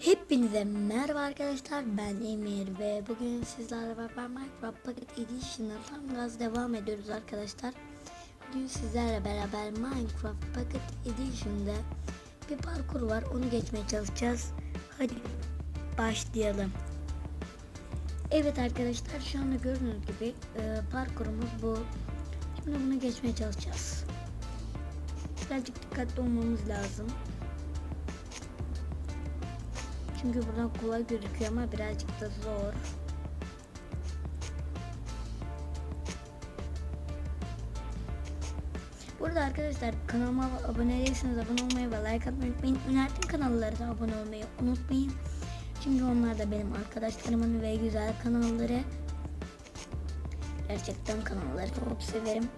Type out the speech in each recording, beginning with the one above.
Hepinize merhaba arkadaşlar ben Emir ve bugün sizlerle beraber Minecraft Pocket Edition'a tam gaz devam ediyoruz arkadaşlar. Bugün sizlerle beraber Minecraft Pocket Edition'da bir parkur var onu geçmeye çalışacağız. Hadi başlayalım. Evet arkadaşlar şu anda gördüğünüz gibi e, parkurumuz bu. Şimdi bunu geçmeye çalışacağız. Birazcık dikkatli olmamız lazım. Çünkü buradan kolay gözüküyor ama birazcık da zor. Burada arkadaşlar kanalıma abone değilseniz abone olmayı ve like atmayı unutmayın. Önerdiğim kanallara da abone olmayı unutmayın. Çünkü onlar da benim arkadaşlarımın ve güzel kanalları. Gerçekten kanalları çok severim.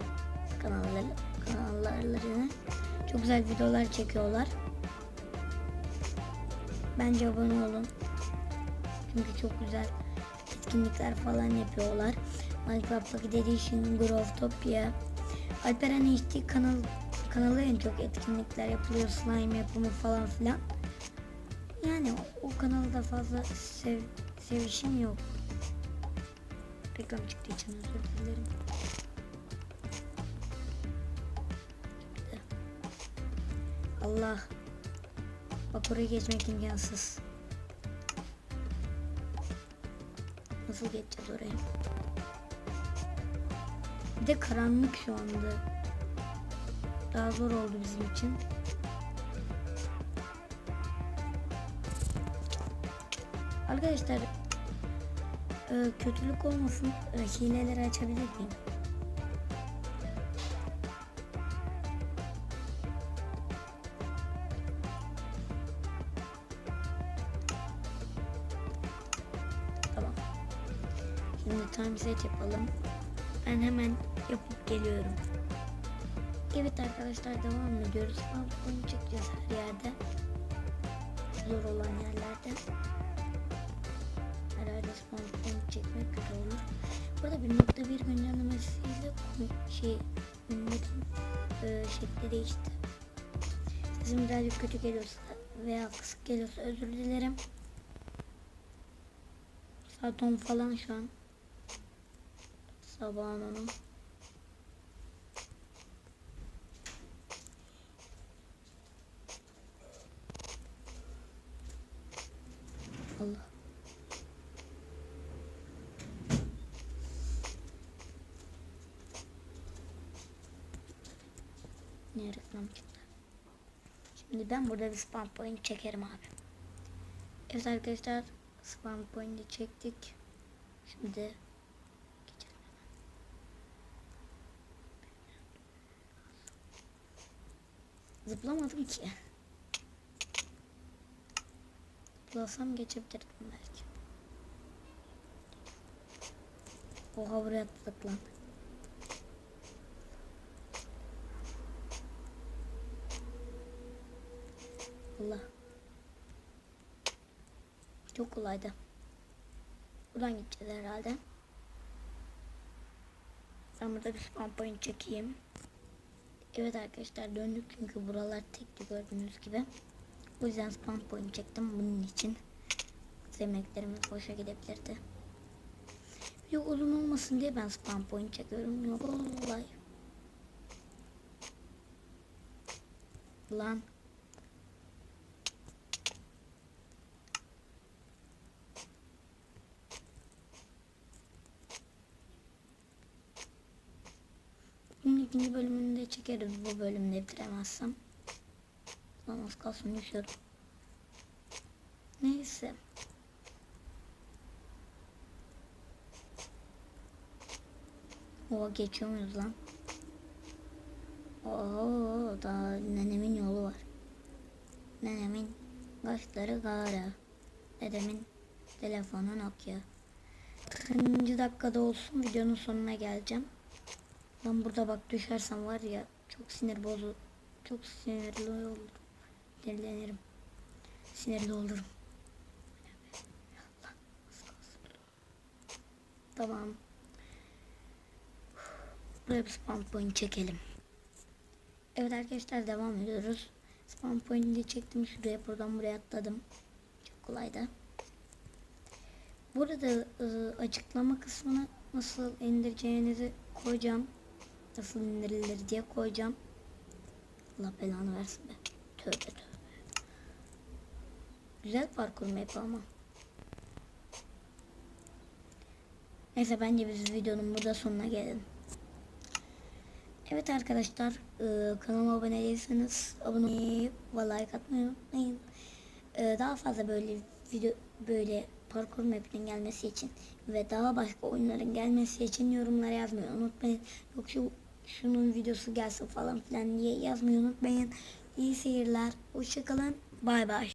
Kanalları, kanallarını çok güzel videolar çekiyorlar. Bence abone olun. Çünkü çok güzel etkinlikler falan yapıyorlar. Minecraft Pocket Edition, Growtopia. Alperen HD kanal kanalı en çok etkinlikler yapılıyor. Slime yapımı falan filan. Yani o, o kanalda fazla sev, sevişim yok. Reklam çıktığı için özür dilerim. Allah Bak oraya geçmek imkansız. Nasıl geçeceğiz oraya? Bir de karanlık şu anda. Daha zor oldu bizim için. Arkadaşlar e, kötülük olmasın e, hileleri açabilir miyim? Şimdi time set yapalım. Ben hemen yapıp geliyorum. Evet arkadaşlar devam ediyoruz. Bunu çekeceğiz her yerde. Zor olan yerlerde. Her yerde spawn çekmek kötü olur. Burada 1.1 güncellemesiyle şey ünlüdüm e, şekli değişti. Sesim birazcık kötü geliyorsa veya kısık geliyorsa özür dilerim. Saat 10 falan şu an. Sabahın onu. Allah. Ne reklam çıktı. Şimdi ben burada bir spam point çekerim abi. Evet arkadaşlar spam point'i çektik. Şimdi geçelim hemen. Zıplamadım ki. Zıplasam geçebilirdim belki. Oha buraya atladık lan. Allah. Çok kolaydı. Buradan gideceğiz herhalde. Ben burada bir spawn point çekeyim. Evet arkadaşlar döndük çünkü buralar tekli gördüğünüz gibi. O yüzden spawn point çektim bunun için. Emeklerimiz boşa gidebilirdi. Yok uzun olmasın diye ben spawn point çekiyorum. Yok olay. Lan. Bunun ikinci bölümünü de çekeriz bu bölümde bitiremezsem. Lan az kalsın düşüyorum. Neyse. Oha geçiyor muyuz lan? Oo daha nenemin yolu var. Nenemin kaşları kara. Dedemin telefonu Nokia. 40. dakikada olsun videonun sonuna geleceğim. Ben burada bak düşersem var ya çok sinir bozu çok sinirli olurum. Sinirlenirim. Sinirli olurum. Tamam. Buraya bir spawn point çekelim. Evet arkadaşlar devam ediyoruz. Spawn point'i çektim şuraya buradan buraya atladım. kolaydı. Burada e, açıklama kısmına nasıl indireceğinizi koyacağım. Nasıl indirilir diye koyacağım. Allah belanı versin be. Tövbe tövbe. Güzel parkur map ama. Neyse bence biz videonun burada sonuna gelelim. Evet arkadaşlar e, kanalıma abone değilseniz abone olmayı ve like atmayı unutmayın. E, daha fazla böyle video böyle parkur map'inin gelmesi için ve daha başka oyunların gelmesi için yorumlara yazmayı unutmayın. Yok şu şunun videosu gelsin falan filan diye yazmayı unutmayın. İyi seyirler. Hoşçakalın. Bay bay.